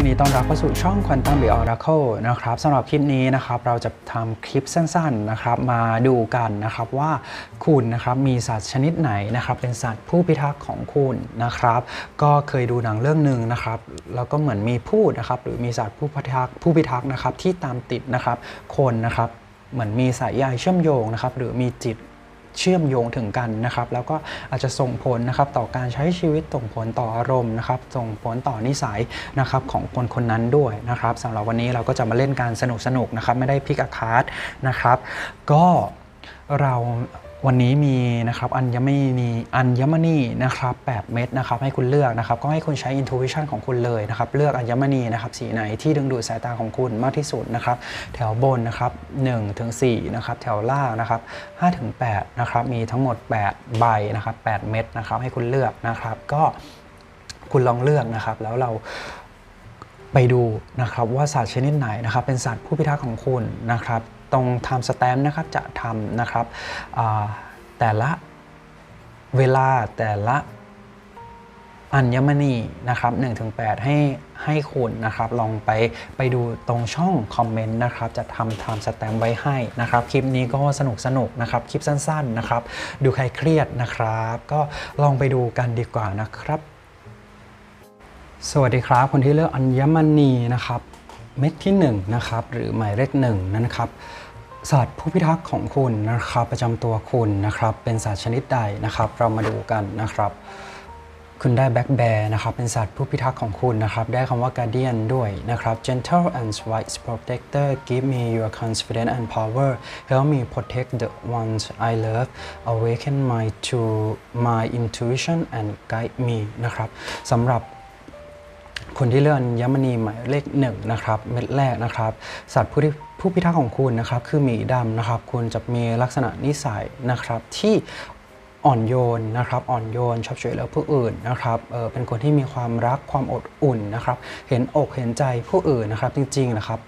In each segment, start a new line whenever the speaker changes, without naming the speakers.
ยินดีต้อนรับเข้าสู่ช่อง Quantum b e Oracle นะครับสำหรับคลิปนี้นะครับเราจะทำคลิปสั้นๆนะครับมาดูกันนะครับว่าคุณนะครับมีสัตว์ชนิดไหนนะครับเป็นสัตว์ผู้พิทักษ์ของคุณนะครับก็เคยดูหนังเรื่องหนึ่งนะครับแล้วก็เหมือนมีพูดนะครับหรือมีสัตว์ผู้พิทักษ์ผู้พิทักษ์นะครับที่ตามติดนะครับคนนะครับเหมือนมีสายใยเชื่อมโยงนะครับหรือมีจิต เชื่อมโยงถึงกันนะครับ แล้วก็อาจจะส่งผลนะครับต่อการใช้ชีวิตส่งผลต่ออารมณ์นะครับ ส่งผลต่อนิสัยนะครับของคนคนนั้นด้วยนะครับสำหรับวันนี้เราก็จะมาเล่นการสนุกสนุกๆนะครับ ไม่ได้พิกอาคาร์ดนะครับ ก็เรา วันนี้มีนะครับอัญมณีอัญมณีนะครับ8เม็ดนะครับให้คุณเลือกนะครับก็ให้คุณใช้ intuition ของคุณเลยนะครับเลือกอัญมณีนะครับสีไหนที่ดึงดูดสายตาของคุณมากที่สุดนะครับแถวบนนะครับ1ถึง4นะครับแถวล่างนะครับ5ถึง8นะครับมีทั้งหมด 8 ใบนะครับ8เม็ดนะครับให้คุณเลือกนะครับ ก็คุณลองเลือกนะครับแล้วเราไปดูนะครับว่าสัตว์ชนิดไหนนะครับเป็นสัตว์ผู้พิทักษ์ของคุณนะครับ ตรง time stamp นะครับจะทำนะครับแต่ละเวลาแต่ละอัญมณีนะครับ1-8ให้ให้คุณนะครับ ลองไปไปดูตรงช่องคอมเมนต์นะครับ จะทำ time stamp ไว้ให้นะครับ คลิปนี้ก็สนุกสนุกนะครับ คลิปสั้นๆนะครับ ดูใครเครียดนะครับ ก็ลองไปดูกันดีกว่านะครับ สวัสดีครับ คนที่เลือกอัญมณีนะครับ เม็ดที่1นะครับหรือหมายเลขหนึ่งนะครับสัตว์ผู้พิทักษ์ของคุณนะครับ ประจำตัวคุณนะครับ เป็นสัตว์ชนิดใดนะครับ เรามาดูกันนะครับ คุณได้แบ็กแบร์นะครับ เป็นสัตว์ผู้พิทักษ์ของคุณนะครับ ได้คำว่า guardian ด้วยนะครับ gentle and wise protector give me your confidence and power help me protect the ones I love awaken my to my intuition and guide me นะครับสำหรับ คนที่เลือกอัญมณีหมายเลขหนึ่งนะครับเม็ดแรกนะครับ สัตว์ผู้ที่ผู้พิทักษ์ของคุณนะครับคือหมีดำนะครับ คุณจะมีลักษณะนิสัยนะครับที่ อ่อนโยนนะครับอ่อนโยนชอบช่วยเหลือผู้อื่นนะครับเออเป็นคนที่มีความรักความอบอุ่นนะครับ เห็นอกเห็นใจผู้อื่นนะครับ จริงๆนะครับ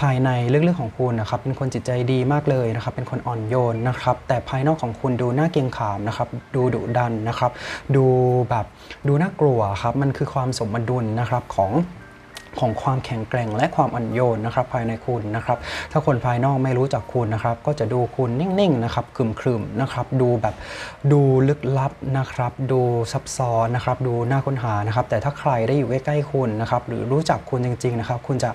ภายในลึกๆของคุณนะครับ เป็นคนจิตใจดีมากเลยนะครับ เป็นคนอ่อนโยนนะครับ แต่ภายนอกของคุณดูน่าเกรงขามนะครับ ดูดุดันนะครับ ดูแบบดูน่ากลัวครับ มันคือความสมดุลนะครับของ ของความแข็งแกร่งและความอ่อนโยนนะครับภายในคุณนะครับถ้าคนภายนอกไม่รู้จักคุณนะครับก็จะดูคุณนิ่งๆนะครับคลึมๆนะครับดูแบบดูลึกลับนะครับดูซับซ้อนนะครับดูน่าค้นหานะครับแต่ถ้าใครได้อยู่ใกล้ๆคุณนะครับหรือรู้จักคุณจริงๆนะครับคุณจะ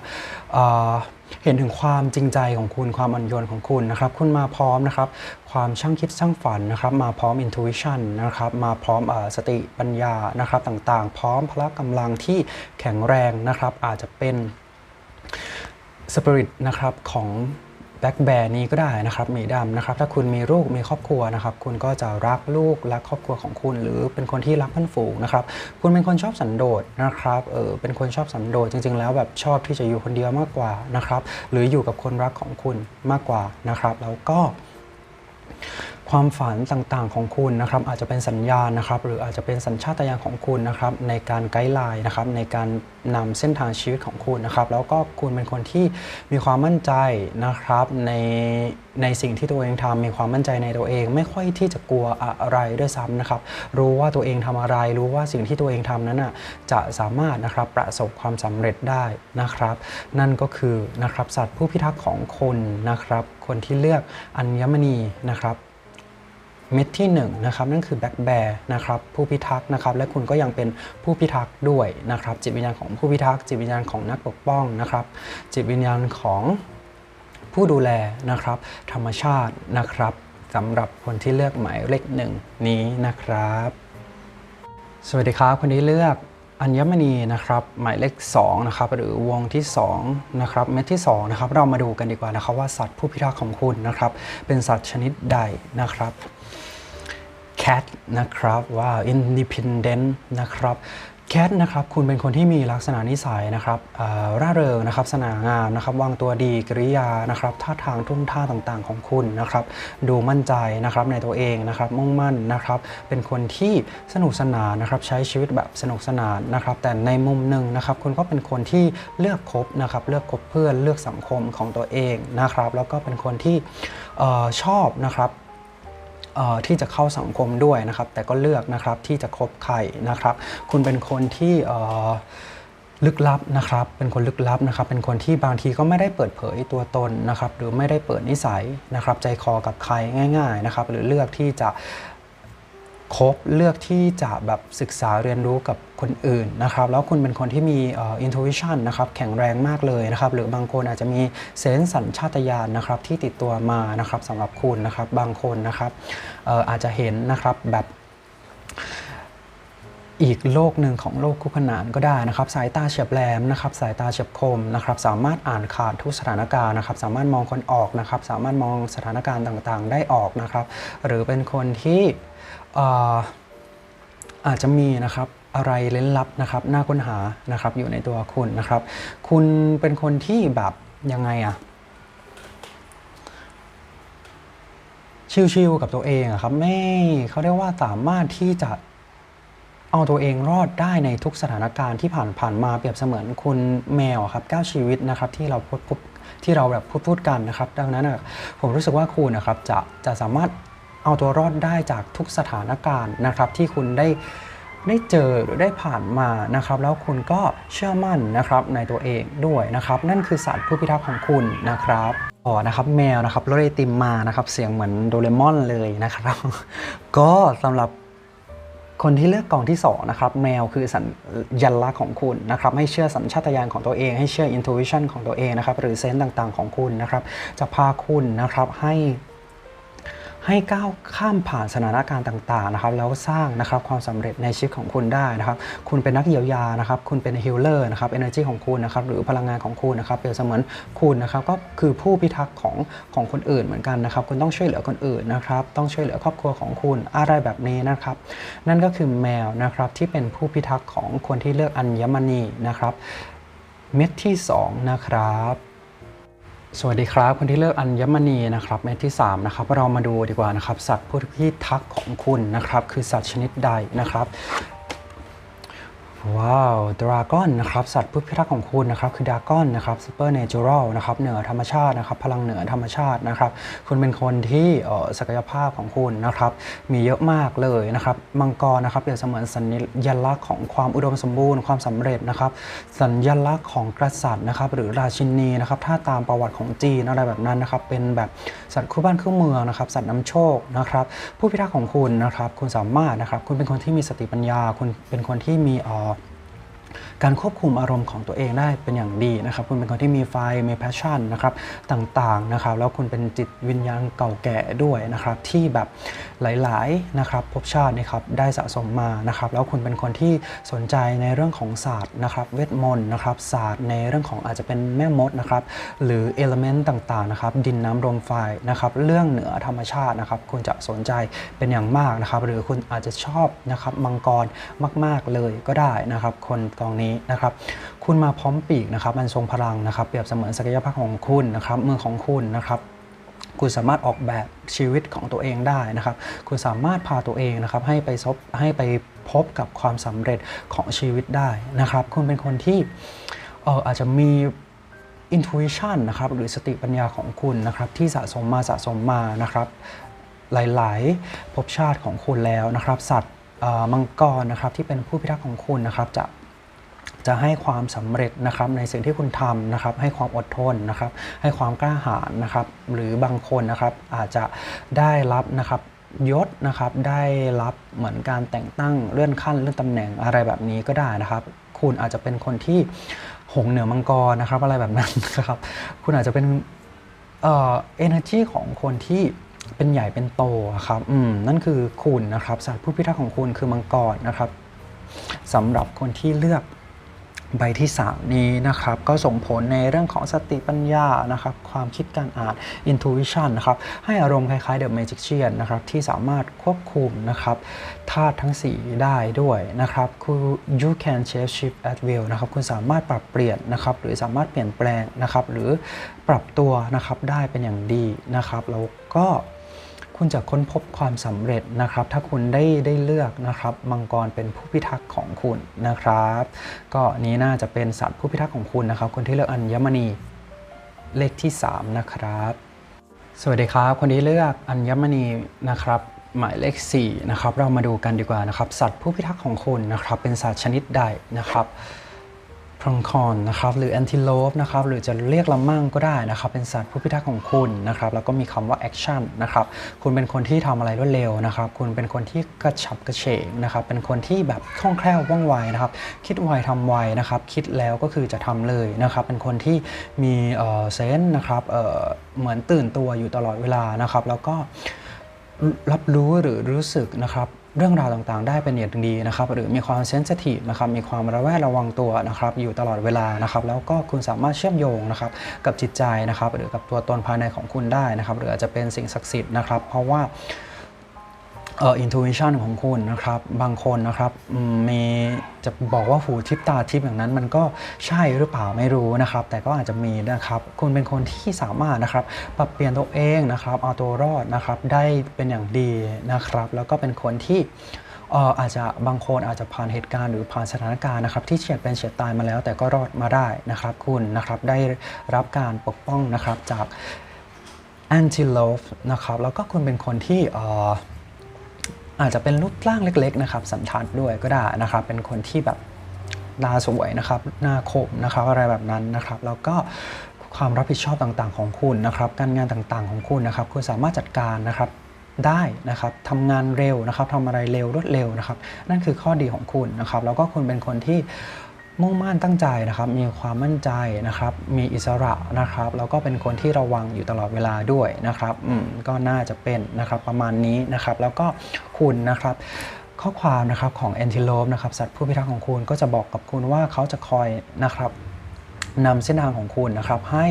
เห็นถึงความจริงใจของคุณความอ่อนโยนของคุณนะครับ คุณมาพร้อมนะครับ ความช่างคิดช่างฝันนะครับ มาพร้อม intuition นะครับ มาพร้อมอสติปัญญานะครับ ต่างๆ พร้อมพละกำลังที่แข็งแรงนะครับ อาจจะเป็นสปิริตนะครับของ บ็กแบร์นี้ก็ได้นะครับหมีดำนะครับถ้าคุณมีลูกมีครอบครัวนะครับคุณก็จะรักลูกรักครอบครัวของคุณ หรือเป็นคนที่รักเพื่อนฝูงนะครับคุณเป็นคนชอบสันโดษนะครับเออเป็นคนชอบสันโดษจริง ๆ แล้วแบบชอบที่จะอยู่คนเดียวมากกว่านะครับหรืออยู่กับคนรักของคุณมากกว่านะครับ แล้วก็ ความฝันต่างๆของคุณนะครับ อาจจะเป็นสัญญาณนะครับ หรืออาจจะเป็นสัญชาตญาณของคุณนะครับ ในการไกด์ไลน์นะครับ ในการนำเส้นทางชีวิตของคุณนะครับ แล้วก็คุณเป็นคนที่มีความมั่นใจนะครับในในสิ่งที่ตัวเองทำมีความมั่นใจในตัวเอง ไม่ค่อยที่จะกลัวอะไรด้วยซ้ำนะครับ รู้ว่าตัวเองทำอะไร รู้ว่าสิ่งที่ตัวเองทำนั้นน่ะจะสามารถนะครับประสบความสำเร็จได้นะครับ นั่นก็คือนะครับสัตว์ผู้พิทักษ์ของคนนะครับ คนที่เลือกอัญมณีนะครับ เม็ดที่1นะครับนั่นคือแบ็กแบร์นะครับผู้พิทักษ์นะครับและคุณก็ยังเป็นผู้พิทักษ์ด้วยนะครับจิตวิญญาณของผู้พิทักษ์จิตวิญญาณของนักปกป้องนะครับจิตวิญญาณของผู้ดูแลนะครับธรรมชาตินะครับสำหรับคนที่เลือกหมายเลขหนึ่งนี้นะครับ สวัสดีครับคนที่เลือกอัญมณีนะครับหมายเลข2นะครับหรือวงที่2นะครับเม็ดที่2นะครับเรามาดูกันดีกว่านะครับว่าสัตว์ผู้พิทักษ์ของคุณนะครับเป็นสัตว์ชนิดใดนะครับ cat นะครับว่า independent นะครับ cat นะครับคุณเป็นคนที่มีลักษณะนิสัยนะครับร่าเริงนะครับสง่างามนะครับวางตัวดีกริยานะครับท่าทางทุ่งท่าต่างๆของคุณนะครับดูมั่นใจนะครับในตัวเองนะครับมุ่งมั่นนะครับเป็นคนที่สนุกสนานนะครับใช้ชีวิตแบบสนุกสนานนะครับแต่ในมุมหนึ่งนะครับคุณก็เป็นคนที่เลือกคบนะครับเลือกคบเพื่อนเลือกสังคมของตัวเองนะครับแล้วก็เป็นคนที่ชอบนะครับ ที่จะเข้าสังคมด้วยนะครับ แต่ก็เลือกนะครับที่จะคบใครนะครับ คุณเป็นคนที่ลึกลับนะครับ เป็นคนลึกลับนะครับ เป็นคนที่บางทีก็ไม่ได้เปิดเผยตัวตนนะครับ หรือไม่ได้เปิดนิสัยนะครับ ใจคอกับใครง่าย ๆนะครับ หรือเลือกที่จะ คบเลือกที่จะแบบศึกษาเรียนรู้กับคนอื่นนะครับ แล้วคุณเป็นคนที่มีเอ่อ intuition นะครับแข็งแรงมากเลยนะครับ หรือบางคนอาจจะมีเซนส์สัญชาตญาณนะครับที่ติดตัวมานะครับสำหรับคุณนะครับบางคนนะครับอออาจจะเห็นนะครับแบบ อีกโลกหนึ่งของโลกคู่ขนานก็ได้นะครับ สายตาเฉียบแหลมนะครับ สายตาเฉียบคมนะครับ สามารถอ่านขาดทุกสถานการณ์นะครับ สามารถมองคนออกนะครับ สามารถมองสถานการณ์ต่างๆ ได้ออกนะครับ หรือเป็นคนที่เอ่ออาจจะมีนะครับอะไรเล้นลับนะครับน่าค้นหานะครับอยู่ในตัวคุณนะครับ คุณเป็นคนที่แบบยังไงอะชิวๆกับตัวเองอะครับไม่เขาเรียกว่าสามารถที่จะ เอาตัวเองรอดได้ในทุกสถานการณ์ที่ผ่านผ่านมาเปรียบเสมือนคุณแมวครับก้าวชีวิตนะครับที่เราพูดพูดที่เราแบบพูดพูดกันนะครับ ดังนั้นอะผมรู้สึกว่าคุณนะครับจะจะสามารถเอาตัวรอดได้จากทุกสถานการณ์นะครับ ที่คุณได้ได้เจอหรือได้ผ่านมานะครับ แล้วคุณก็เชื่อมั่นนะครับในตัวเองด้วยนะครับ นั่นคือสัตว์ผู้พิทักษ์ของคุณนะครับอ๋อนะครับแมวนะครับรถไอติมมานะครับ เสียงเหมือนโดเรมอนเลยนะครับ ก็สำหรับ คนที่เลือกกองที่2นะครับแมวคือสัญญลักษณ์ของคุณนะครับให้เชื่อสัญชาตญาณของตัวเอง ให้เชื่อ intuition ของตัวเองนะครับหรือเซนต์ต่างๆของคุณนะครับจะพาคุณนะครับให้ ให้ก้าวข้ามผ่านสถานการณ์ต่างๆนะครับแล้วสร้างนะครับความสำเร็จในชีวิตของคุณได้นะครับ คุณเป็นนักเยียวยานะครับ คุณเป็นฮิลเลอร์นะครับ energy ของคุณนะครับ หรือพลังงานของคุณนะครับเปรียบเสมือนคุณนะครับก็คือผู้พิทักษ์ของของคนอื่นเหมือนกันนะครับ คุณต้องช่วยเหลือคนอื่นนะครับ ต้องช่วยเหลือครอบครัวของคุณอะไรแบบนี้นะครับ นั่นก็คือแมวนะครับที่เป็นผู้พิทักษ์ของคนที่เลือกอัญมณีนะครับ เม็ดที่2นะครับ สวัสดีครับคนที่เลือกอัญมณีนะครับเม็ดที่3นะครับเรามาดูดีกว่านะครับสัตว์ผู้ที่ทักของคุณนะครับคือสัตว์ชนิดใดนะครับ ว้าวดราก้อนนะครับสัตว์ผู้พิทักษ์ของคุณนะครับคือดราก้อนนะครับซูเปอร์เนเจอรัลนะครับเหนือธรรมชาตินะครับพลังเหนือธรรมชาตินะครับคุณเป็นคนที่ศักยภาพของคุณนะครับมีเยอะมากเลยนะครับมังกรนะครับเปรียบเสมือนสัญลักษณ์ของความอุดมสมบูรณ์ความสำเร็จนะครับสัญลักษณ์ของกษัตริย์นะครับหรือราชินีนะครับถ้าตามประวัติของจีนอะไรแบบนั้นนะครับเป็นแบบสัตว์คู่บ้านคู่เมืองนะครับสัตว์นำโชคนะครับผู้พิทักษ์ของคุณนะครับคุณสามารถนะครับคุณเป็นคนที่มีสติปัญญาคุณเป็นคนที่มีอ่อ การควบคุมอารมณ์ของตัวเองได้เป็นอย่างดีนะครับคุณเป็นคนที่มีไฟมี passion นะครับต่างๆนะครับแล้วคุณเป็นจิตวิญญาณเก่าแก่ด้วยนะครับที่แบบหลายๆนะครับภพชาตินะครับได้สะสมมานะครับแล้วคุณเป็นคนที่สนใจในเรื่องของศาสตร์นะครับเวทมนต์นะครับศาสตร์ในเรื่องของอาจจะเป็นแม่มดนะครับหรือเอลเมนต์ต่างๆนะครับดินน้ำลมไฟนะครับเรื่องเหนือธรรมชาตินะครับคุณจะสนใจเป็นอย่างมากนะครับหรือคุณอาจจะชอบนะครับมังกรมาก ๆเลยก็ได้นะครับคนกองนี้นะครับ คุณมาพร้อมปีกนะครับมันทรงพลังนะครับเปรียบเสมือนศักยภาพของคุณนะครับมือของคุณนะครับคุณสามารถออกแบบชีวิตของตัวเองได้นะครับ คุณสามารถพาตัวเองนะครับให้ไปซบให้ไปพบกับความสำเร็จของชีวิตได้นะครับ คุณเป็นคนที่เอออาจจะมี intuition นะครับหรือสติปัญญาของคุณนะครับที่สะสมมาสะสมมานะครับ หลายๆภพชาติของคุณแล้วนะครับ สัตว์มังกรนะครับที่เป็นผู้พิทักษ์ของคุณนะครับจะ จะให้ความสำเร็จนะครับในสิ่งที่คุณทำนะครับ ให้ความอดทนนะครับ ให้ความกล้าหาญนะครับ หรือบางคนนะครับอาจจะได้รับนะครับยศนะครับได้รับเหมือนการแต่งตั้งเลื่อนขั้นเลื่อนตำแหน่งอะไรแบบนี้ก็ได้นะครับ คุณอาจจะเป็นคนที่หงเหนือมังกรนะครับ อะไรแบบนั้นนะครับ คุณอาจจะเป็นเอ่อ energy ของคนที่เป็นใหญ่เป็นโตครับอืมนั่นคือคุณนะครับสัตว์ผู้พิทักษ์ของคุณคือมังกรนะครับสำหรับคนที่เลือก ใบที่ 3 นี้นะครับก็ส่งผลในเรื่องของสติปัญญานะครับความคิดการอ่าน intuition นะครับให้อารมณ์คล้ายๆ The Magician นะครับที่สามารถควบคุมนะครับธาตุทั้ง 4 ได้ด้วยนะครับคือ you can shape shift at will นะครับคุณสามารถปรับเปลี่ยนนะครับหรือสามารถเปลี่ยนแปลงนะครับหรือปรับตัวนะครับได้เป็นอย่างดีนะครับแล้วก็ คุณจะค้นพบความสำเร็จนะครับ ถ้าคุณได้ได้เลือกนะครับมังกรเป็นผู้พิทักษ์ของคุณนะครับ ก็นี้น่าจะเป็นสัตว์ผู้พิทักษ์ของคุณนะครับ คนที่เลือกอัญมณีเลขที่ 3 นะครับ สวัสดีครับ คนที่เลือกอัญมณีนะครับหมายเลข4นะครับเรามาดูกันดีกว่านะครับ สัตว์ผู้พิทักษ์ของคุณนะครับ เป็นสัตว์ชนิดใดนะครับ ทรองคอนนะครับหรือแอนติโลปนะครับหรือจะเรียกละมั่งก็ได้นะครับเป็นสัตว์ผู้พิทักษ์ของคุณนะครับแล้วก็มีคำว่าแอคชั่นนะครับคุณเป็นคนที่ทำอะไรรวดเร็วนะครับคุณเป็นคนที่กระฉับกระเฉงนะครับเป็นคนที่แบบคล่องแคล่วว่องไวนะครับคิดไวทำไวนะครับคิดแล้วก็คือจะทำเลยนะครับเป็นคนที่มีเออเซนส์นะครับเออเหมือนตื่นตัวอยู่ตลอดเวลานะครับแล้วก็รับรู้หรือรู้สึกนะครับ เรื่องราวต่างๆ ได้เป็นอย่างดีนะครับหรือมีความเซนซิทีฟนะครับมีความระแวดระวังตัวนะครับอยู่ตลอดเวลานะครับแล้วก็คุณสามารถเชื่อมโยงนะครับกับจิตใจนะครับหรือกับตัวตนภายในของคุณได้นะครับหรืออาจจะเป็นสิ่งศักดิ์สิทธิ์นะครับ เพราะว่า เอ่ออินทูวิชันของคุณนะครับ บางคนนะครับมีจะบอกว่าหูทิพตาทิพอย่างนั้น มันก็ใช่หรือเปล่าไม่รู้นะครับ แต่ก็อาจจะมีนะครับ คุณเป็นคนที่สามารถนะครับ ปรับเปลี่ยนตัวเองนะครับ เอาตัวรอดนะครับ ได้เป็นอย่างดีนะครับ แล้วก็เป็นคนที่เอ่ออาจจะบางคนอาจจะผ่านเหตุการณ์หรือผ่านสถานการณ์นะครับ ที่เฉียดเป็นเฉียดตายมาแล้ว แต่ก็รอดมาได้นะครับคุณนะครับได้รับการปกป้องนะครับจาก anti love นะครับแล้วก็คุณเป็นคนที่เอาจจะเป็นรูปร่างเล็กๆนะครับสันทัดด้วยก็ได้นะครับ เป็นคนที่แบบหน้าสวยนะครับหน้าคมนะครับอะไรแบบนั้นนะครับ แล้วก็ความรับผิดชอบต่างๆของคุณนะครับ การงานต่างๆของคุณนะครับ คุณสามารถจัดการนะครับได้นะครับทำงานเร็วนะครับทำอะไรเร็วรวดเร็วนะครับ นั่นคือข้อดีของคุณนะครับ แล้วก็คุณเป็นคนที่ มุ่งมั่นตั้งใจนะครับ มีความมั่นใจนะครับ มีอิสระนะครับ แล้วก็เป็นคนที่ระวังอยู่ตลอดเวลาด้วยนะครับอืมก็น่าจะเป็นนะครับประมาณนี้นะครับ แล้วก็คุณนะครับข้อความนะครับของแอนติโลปนะครับสัตว์ผู้พิทักษ์ของคุณก็จะบอกกับคุณว่าเขาจะคอยนะครับ นำเส้นทางของคุณนะครับให้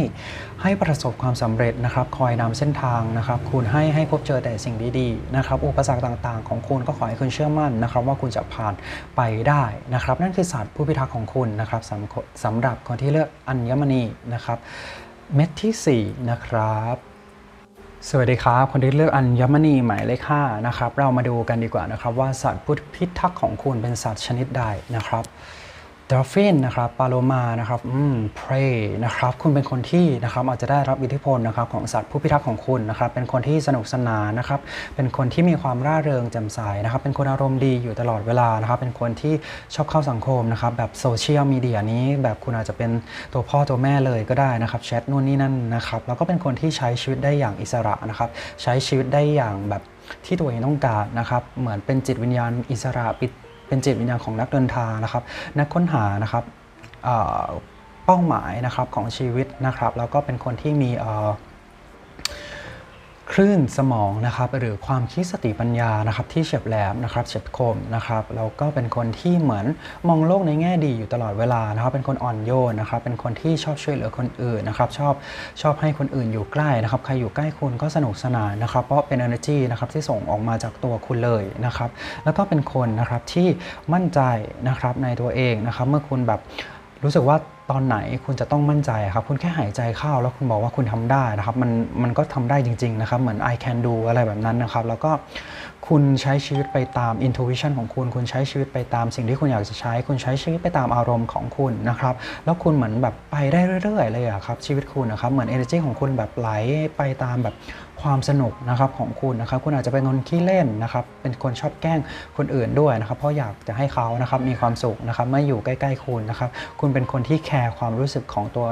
ให้ประสบความสำเร็จนะครับ คอยนำเส้นทางนะครับ คุณให้ให้พบเจอแต่สิ่งดีๆนะครับ อุปสรรคต่างๆ ของคุณก็ขอให้คุณเชื่อมั่นนะครับ ว่าคุณจะผ่านไปได้นะครับ นั่นคือศาสตร์ผู้พิทักษ์ของคุณนะครับสำสำหรับคนที่เลือกอัญมณีนะครับ เม็ดที่4นะครับสวัสดีครับ คนที่เลือกอัญมณีหมายเลข5นะครับ เรามาดูกันดีกว่านะครับ ว่าสัตว์ผู้พิทักษ์ของคุณเป็นสัตว์ชนิดใดนะครับ ดอลฟินนะครับปาโลมานะครับอืมเพรนะครับ คุณเป็นคนที่นะครับอาจจะได้รับอิทธิพลนะครับของสัตว์ผู้พิทักษ์ของคุณนะครับ เป็นคนที่สนุกสนานนะครับ เป็นคนที่มีความร่าเริงแจ่มใสนะครับ เป็นคนอารมณ์ดีอยู่ตลอดเวลานะครับ เป็นคนที่ชอบเข้าสังคมนะครับ แบบโซเชียลมีเดียนี้ แบบคุณอาจจะเป็นตัวพ่อตัวแม่เลยก็ได้นะครับแชทนู่นนี่นั่นนะครับ แล้วก็เป็นคนที่ใช้ชีวิตได้อย่างอิสระนะครับ ใช้ชีวิตได้อย่างแบบที่ตัวเองต้องการนะครับ เหมือนเป็นจิตวิญญาณอิสระปิด เป็นจิตวิญญาณของนักเดินทางนะครับ นักค้นหานะครับเอ่อเป้าหมายนะครับของชีวิตนะครับ แล้วก็เป็นคนที่มีเอ่อ คลื่นสมองนะครับหรือความคิดสติปัญญานะครับที่เฉียบแหลมนะครับเฉียบคมนะครับแล้วก็เป็นคนที่เหมือนมองโลกในแง่ดีอยู่ตลอดเวลานะครับเป็นคนอ่อนโยนนะครับเป็นคนที่ชอบช่วยเหลือคนอื่นนะครับชอบชอบให้คนอื่นอยู่ใกล้นะครับใครอยู่ใกล้คุณก็สนุกสนานนะครับเพราะเป็น energy นะครับที่ส่งออกมาจากตัวคุณเลยนะครับแล้วก็เป็นคนนะครับที่มั่นใจนะครับในตัวเองนะครับเมื่อคุณแบบรู้สึกว่า ตอนไหนคุณจะต้องมั่นใจครับคุณแค่หายใจเข้าแล้วคุณบอกว่าคุณทำได้นะครับมันมันก็ทำได้จริง ๆ นะครับ เหมือน I can do อะไรแบบนั้นนะครับ แล้วก็คุณใช้ชีวิตไปตาม intuition ของคุณ คุณใช้ชีวิตไปตามสิ่งที่คุณอยากจะใช้ คุณใช้ชีวิตไปตามอารมณ์ของคุณนะครับ แล้วคุณเหมือนแบบไปได้เรื่อยๆเลยอะครับ ชีวิตคุณนะครับ เหมือน energy ของคุณแบบไหลไปตามแบบความสนุกนะครับของคุณนะครับ คุณอาจจะเป็นคนขี้เล่นนะครับ เป็นคนชอบแกล้งคนอื่นด้วยนะครับ เพราะอยากจะให้เขานะครับมีความสุขนะครับเมื่ออยู่ใกล้ ๆ คุณนะครับ คุณเป็นคนที่แคร์ความรู้สึกของตัว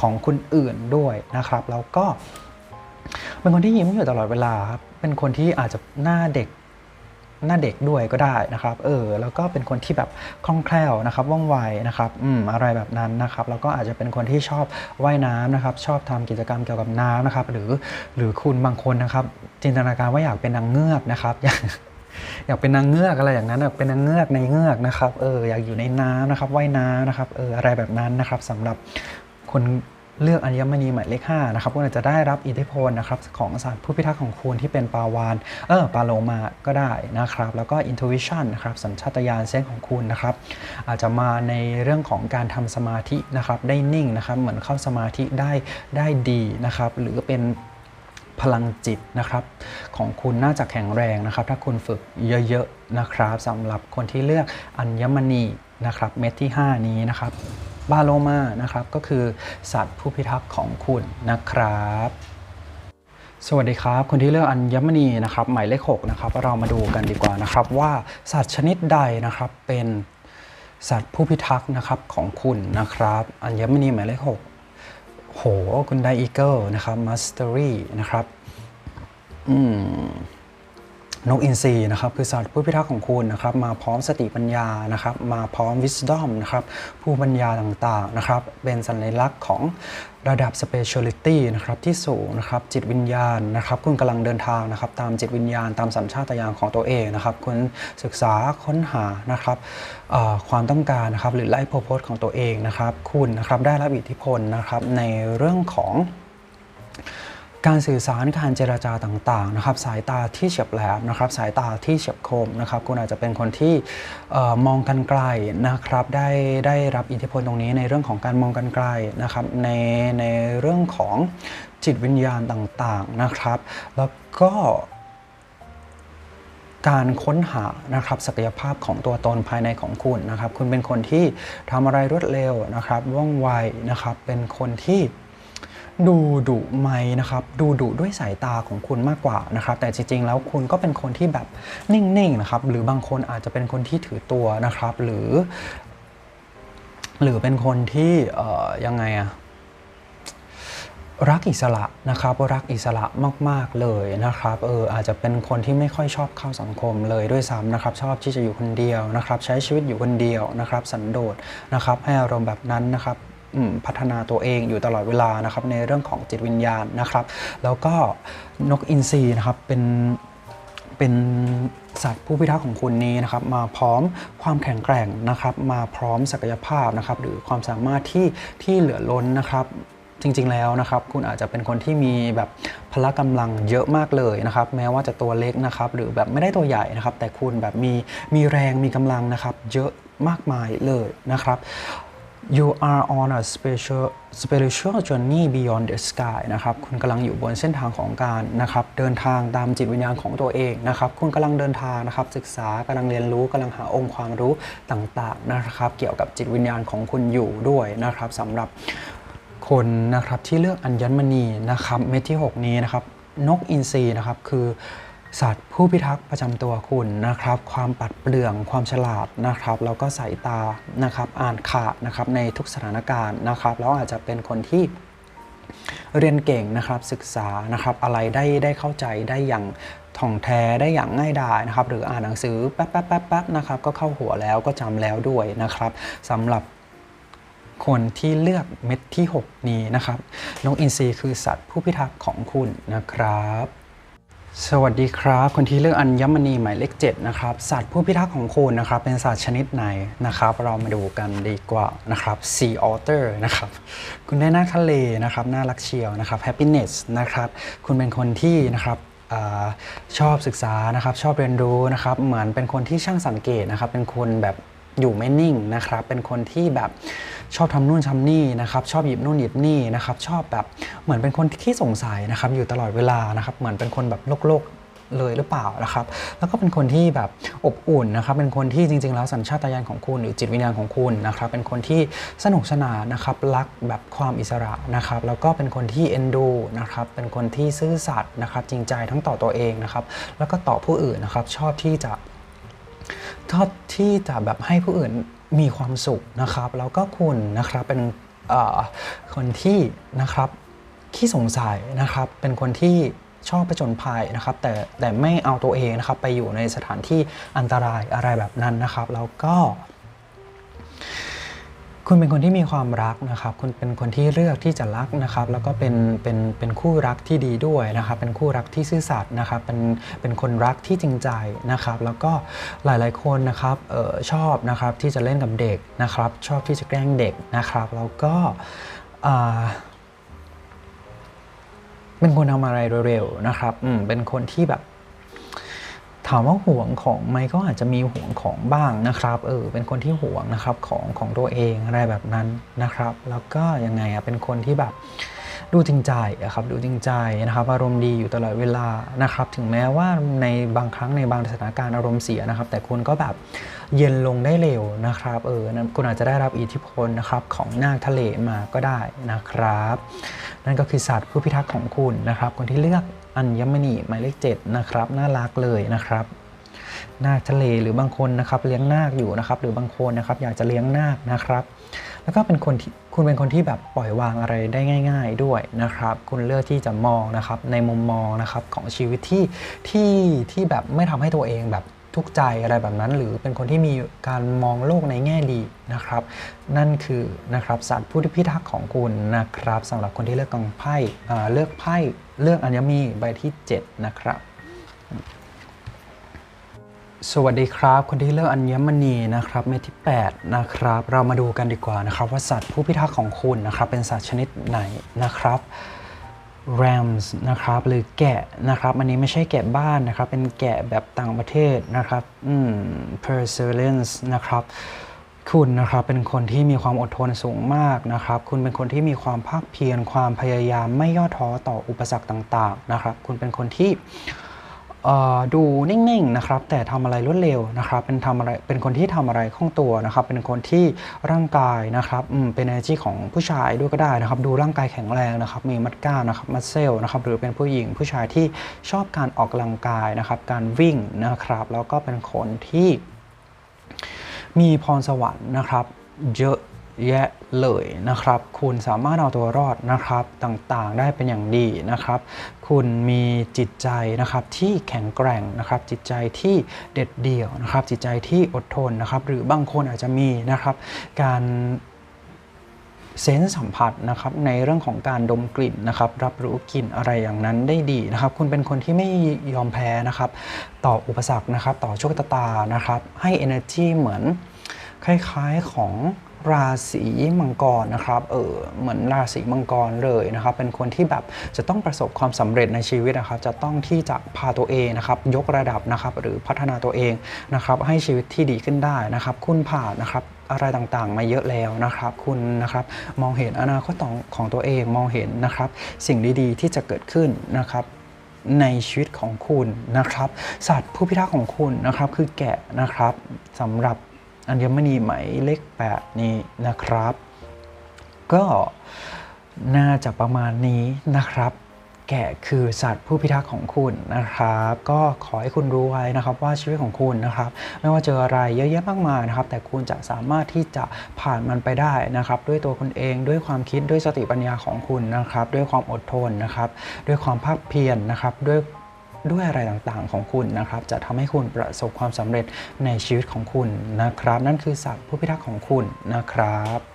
ของคนอื่นด้วยนะครับ แล้วก็เป็นคนที่ยิ้มอยู่ตลอดเวลาครับ เป็นคนที่อาจจะหน้าเด็กหน้าเด็กด้วยก็ได้นะครับ เออ แล้วก็เป็นคนที่แบบคล่องแคล่วนะครับ ว่องไวนะครับ อืม อะไรแบบนั้นนะครับ แล้วก็อาจจะเป็นคนที่ชอบว่ายน้ำนะครับ ชอบทำกิจกรรมเกี่ยวกับน้ำนะครับ หรือ หรือคุณบางคนนะครับ จินตนาการว่าอยากเป็นนางเงือกนะครับ อยากอยากเป็นนางเงือกอะไรอย่างนั้นเป็นนางเงือกในเงือกนะครับ เออ อยากอยู่ในน้ำนะครับ ว่ายน้ำนะครับ เออ อะไรแบบนั้นนะครับสำหรับคน เลือกอัญมณีหมายเลข5นะครับคุณอาจจะได้รับอิทธิพลนะครับของสัตว์ผู้พิทักษ์ของคุณที่เป็นปลาวานเออปลาโลมาก็ได้นะครับ แล้วก็ intuition นะครับสัญชาตญาณเซนของคุณนะครับ อาจจะมาในเรื่องของการทำสมาธินะครับได้นิ่งนะครับ เหมือนเข้าสมาธิได้ได้ดีนะครับหรือเป็นพลังจิตนะครับของคุณน่าจะแข็งแรงนะครับ ถ้าคุณฝึกเยอะๆนะครับสำหรับคนที่เลือกอัญมณีนะครับเม็ดที่ 5 นี้นะครับ บาโลมานะครับก็คือสัตว์ผู้พิทักษ์ของคุณนะครับ สวัสดีครับ คนที่เลือกอัญมณีนะครับหมายเลข6นะครับเรามาดูกันดีกว่านะครับ ว่าสัตว์ชนิดใดนะครับเป็นสัตว์ผู้พิทักษ์นะครับของคุณนะครับ อัญมณีหมายเลขหกโหคุณไดอีเกิลนะครับมาสเตอรี่นะครับอืม นกอินทรีนะครับคือสัตว์ผู้พิทักษ์ของคุณนะครับมาพร้อมสติปัญญานะครับมาพร้อม wisdom นะครับผู้ปัญญาต่างๆนะครับเป็นสัญลักษณ์ของระดับ speciality นะครับที่สูงนะครับจิตวิญญาณนะครับคุณกำลังเดินทางนะครับตามจิตวิญญาณตามสัญชาตญาณของตัวเองนะครับคุณศึกษาค้นหานะครับความต้องการนะครับหรือไล่โพโพสของตัวเองนะครับคุณนะครับได้รับอิทธิพลนะครับในเรื่องของ การสื่อสารการเจราจาต่างๆนะครับสายตาที่เฉียบแหลมนะครับสายตาที่เฉียบคมนะครับคุณอาจจะเป็นคนที่มองกันไกลนะครับได้ได้รับอิทธิพลตรงนี้ในเรื่องของการมองกันไกลนะครับในในเรื่องของจิตวิญญาณต่างๆนะครับ แล้วก็การค้นหานะครับศักยภาพของตัวตนภายในของคุณนะครับ คุณเป็นคนที่ทำอะไรรวดเร็วนะครับว่องไวนะครับเป็นคนที่ ดูดุไหมนะครับดูดุด้วยสายตาของคุณมากกว่านะครับแต่จริงๆแล้วคุณก็เป็นคนที่แบบนิ่งๆนะครับหรือบางคนอาจจะเป็นคนที่ถือตัวนะครับหรือ หรือเป็นคนที่เอ่อยังไงอะรักอิสระนะครับรักอิสระมาก ๆ เลยนะครับเอออาจจะเป็นคนที่ไม่ค่อยชอบเข้าสังคมเลยด้วยซ้ำนะครับ ชอบที่จะอยู่คนเดียวนะครับ ใช้ชีวิตอยู่คนเดียวนะครับ สันโดษนะครับ ให้อารมณ์แบบนั้นนะครับ พัฒนาตัวเองอยู่ตลอดเวลานะครับในเรื่องของจิตวิญญาณนะครับ แล้วก็นกอินทรีนะครับเป็นเป็นสัตว์ผู้พิทักษ์ของคุณนี้นะครับมาพร้อมความแข็งแกร่งนะครับ มาพร้อมศักยภาพนะครับ หรือความสามารถที่ที่เหลือล้นนะครับจริงๆ แล้วนะครับ คุณอาจจะเป็นคนที่มีแบบพละกำลังเยอะมากเลยนะครับ แม้ว่าจะตัวเล็กนะครับ หรือแบบไม่ได้ตัวใหญ่นะครับ แต่คุณแบบมีมีแรงมีกำลังนะครับ เยอะมากมายเลยนะครับ You are on a special spiritual journey beyond the sky นะครับ คุณกำลังอยู่บนเส้นทางของการนะครับ เดินทางตามจิตวิญญาณของตัวเองนะครับ คุณกำลังเดินทางนะครับ ศึกษากำลังเรียนรู้กำลังหาองค์ความรู้ต่างๆนะครับ เกี่ยวกับจิตวิญญาณของคุณอยู่ด้วยนะครับสำหรับคนนะครับที่เลือกอัญมณีนะครับ เม็ดที่ 6 นี้นะครับ นกอินทรีนะครับคือ สัตว์ผู้พิทักษ์ประจำตัวคุณนะครับ ความปัดเปลืองความฉลาดนะครับ แล้วก็สายตานะครับ อ่านขาดนะครับในทุกสถานการณ์นะครับ แล้วอาจจะเป็นคนที่เรียนเก่งนะครับศึกษานะครับอะไรได้ได้เข้าใจได้อย่างท่องแท้ได้อย่างง่ายดายนะครับ หรืออ่านหนังสือแป๊บแป๊บแป๊บแป๊บนะครับ ก็เข้าหัวแล้วก็จำแล้วด้วยนะครับสำหรับคนที่เลือกเม็ดที่ 6 นี้นะครับนกอินทรีคือสัตว์ผู้พิทักษ์ของคุณนะครับ สวัสดีครับ คนที่เลือกอัญมณีหมายเลข7นะครับสัตว์ผู้พิทักษ์ของคุณนะครับเป็นสัตว์ชนิดไหนนะครับเรามาดูกันดีกว่านะครับ Sea Otter นะครับคุณได้หน้าทะเลนะครับน่ารักเชียวนะครับ Happiness นะครับคุณเป็นคนที่นะครับอชอบศึกษานะครับชอบเรียนรู้นะครับเหมือนเป็นคนที่ช่างสังเกตนะครับเป็นคนแบบ อยู่ไม่นิ่งนะครับเป็นคนที่แบบชอบทำนู่นทำนี่นะครับชอบหยิบนู่นหยิบนี่นะครับชอบแบบเหมือนเป็นคนที่สงสัยนะครับอยู่ตลอดเวลานะครับเหมือนเป็นคนแบบโลกโลกๆเลยหรือเปล่านะครับ แล้วก็เป็นคนที่แบบอบอุ่นนะครับ เป็นคนที่จริง ๆ แล้วสัญชาตญาณของคุณ หรือจิตวิญญาณของคุณนะครับ เป็นคนที่สนุกสนานนะครับ รักแบบความอิสระนะครับ แล้วก็เป็นคนที่เอ็นดูนะครับ เป็นคนที่ซื่อสัตย์นะครับ จริงใจทั้งต่อตัวเองนะครับ แล้วก็ต่อผู้อื่นนะครับ ชอบที่จะ ชอบที่จะแบบให้ผู้อื่นมีความสุขนะครับ แล้วก็คุณนะครับเป็นคนที่นะครับขี้สงสัยนะครับ เป็นคนที่ชอบไปจนภัยนะครับ แต่แต่ไม่เอาตัวเองนะครับ ไปอยู่ในสถานที่อันตรายอะไรแบบนั้นนะครับ แล้วก็ คุณเป็นคนที่มีความรักนะครับ คุณเป็นคนที่เลือกที่จะรักนะครับ แล้วก็เป็นเป็นเป็นคู่รักที่ดีด้วยนะครับ เป็นคู่รักที่ซื่อสัตย์นะครับ เป็นเป็นคนรักที่จริงใจนะครับ แล้วก็หลายๆคนนะครับเออชอบนะครับที่จะเล่นกับเด็กนะครับ ชอบที่จะแกล้งเด็กนะครับ แล้วก็อ่าเป็นคนทำอะไรเร็วๆนะครับ อืม เป็นคนที่แบบ ถามว่าห่วงของไหมก็อาจจะมีห่วงของบ้างนะครับ เออ เป็นคนที่ห่วงนะครับของของตัวเองอะไรแบบนั้นนะครับ แล้วก็ยังไงอะเป็นคนที่แบบดูจริงใจอะครับดูจริงใจนะครับ อารมณ์ดีอยู่ตลอดเวลานะครับ ถึงแม้ว่าในบางครั้งในบางสถานการณ์อารมณ์เสียนะครับ แต่คุณก็แบบเย็นลงได้เร็วนะครับ เออคุณอาจจะได้รับอิทธิพลนะครับของนาคทะเลมาก็ได้นะครับ นั่นก็คือสัตว์ผู้พิทักษ์ของคุณนะครับ คนที่เลือก อัญมณีหมายเลข7นะครับน่ารักเลยนะครับนาคทะเลหรือบางคนนะครับเลี้ยงนาคอยู่นะครับ หรือบางคนนะครับอยากจะเลี้ยงนาคนะครับ แล้วก็เป็นคนที่คุณเป็นคนที่แบบปล่อยวางอะไรได้ง่าย ๆด้วยนะครับ คุณเลือกที่จะมองนะครับในมุมมองนะครับของชีวิตที่ที่ที่แบบไม่ทำให้ตัวเองแบบทุกข์ใจอะไรแบบนั้น หรือเป็นคนที่มีการมองโลกในแง่ดีนะครับ นั่นคือนะครับสัตว์ผู้ที่พิทักษ์ของคุณนะครับสำหรับคนที่เลือกกองไพ่เลือกไพ่ เลือกอัญมีใบที่ 7 นะครับ สวัสดีครับ คนที่เลือกอัญมณีนะครับเม็ดที่ 8 นะครับ เรามาดูกันดีกว่านะครับ ว่าสัตว์ผู้พิทักษ์ของคุณนะครับ เป็นสัตว์ชนิดไหนนะครับ rams นะครับหรือแกะนะครับ อันนี้ไม่ใช่แกะบ้านนะครับ เป็นแกะแบบต่างประเทศนะครับ อืม perseverance นะครับ คุณนะครับเป็นคนที่มีความอดทนสูงมากนะครับ คุณเป็นคนที่มีความภาคเพียรความพยายามไม่ย่อท้อต่ออุปสรรคต่างๆนะครับ คุณเป็นคนที่ดูนิ่งๆนะครับ แต่ทำอะไรรวดเร็วนะครับ เป็นทำอะไรเป็นคนที่ทำอะไรคล่องตัวนะครับ เป็นคนที่ร่างกายนะครับเป็น energy ของผู้ชายด้วยก็ได้นะครับ ดูร่างกายแข็งแรงนะครับ มีมัดก้านะครับมัดเซลนะครับ หรือเป็นผู้หญิงผู้ชายที่ชอบการออกกำลังกายนะครับ การวิ่งนะครับ แล้วก็เป็นคนที่ มีพรสวรรค์นะครับ เยอะแยะเลยนะครับ คุณสามารถเอาตัวรอดนะครับต่างๆได้เป็นอย่างดีนะครับ คุณมีจิตใจนะครับที่แข็งแกร่งนะครับ จิตใจที่เด็ดเดี่ยวนะครับ จิตใจที่อดทนนะครับ หรือบางคนอาจจะมีนะครับ การ เซนส์สัมผัสนะครับในเรื่องของการดมกลิ่นนะครับรับรู้กลิ่นอะไรอย่างนั้นได้ดีนะครับ คุณเป็นคนที่ไม่ยอมแพ้นะครับต่ออุปสรรคนะครับต่อโชคชะตานะครับให้ energy เหมือนคล้ายๆของราศีมังกรนะครับเออเหมือนราศีมังกรเลยนะครับ เป็นคนที่แบบจะต้องประสบความสำเร็จในชีวิตนะครับ จะต้องที่จะพาตัวเองนะครับ ยกระดับนะครับ หรือพัฒนาตัวเองนะครับ ให้ชีวิตที่ดีขึ้นได้นะครับ คุณผ่านนะครับ อะไรต่างๆ มาเยอะแล้วนะครับ คุณนะครับมองเห็นอนาคตของตัวเองมองเห็นนะครับ สิ่งดีๆ ที่จะเกิดขึ้นนะครับในชีวิตของคุณนะครับ สัตว์ผู้พิทักษ์ของคุณนะครับ คือแกะนะครับสำหรับอัญมณีไหมเลขแปดนี้นะครับ ก็น่าจะประมาณนี้นะครับ แกะคือสัตว์ผู้พิทักษ์ของคุณนะครับ ก็ขอให้คุณรู้ไว้นะครับว่าชีวิตของคุณนะครับ ไม่ว่าเจออะไรเยอะแยะมากมายนะครับ แต่คุณจะสามารถที่จะผ่านมันไปได้นะครับ ด้วยตัวคุณเองด้วยความคิดด้วยสติปัญญาของคุณนะครับ ด้วยความอดทนนะครับ ด้วยความภาคเพียรนะครับ ด้วยด้วยอะไรต่างๆของคุณนะครับ จะทำให้คุณประสบความสำเร็จในชีวิตของคุณนะครับ นั่นคือสัตว์ผู้พิทักษ์ของคุณนะครับ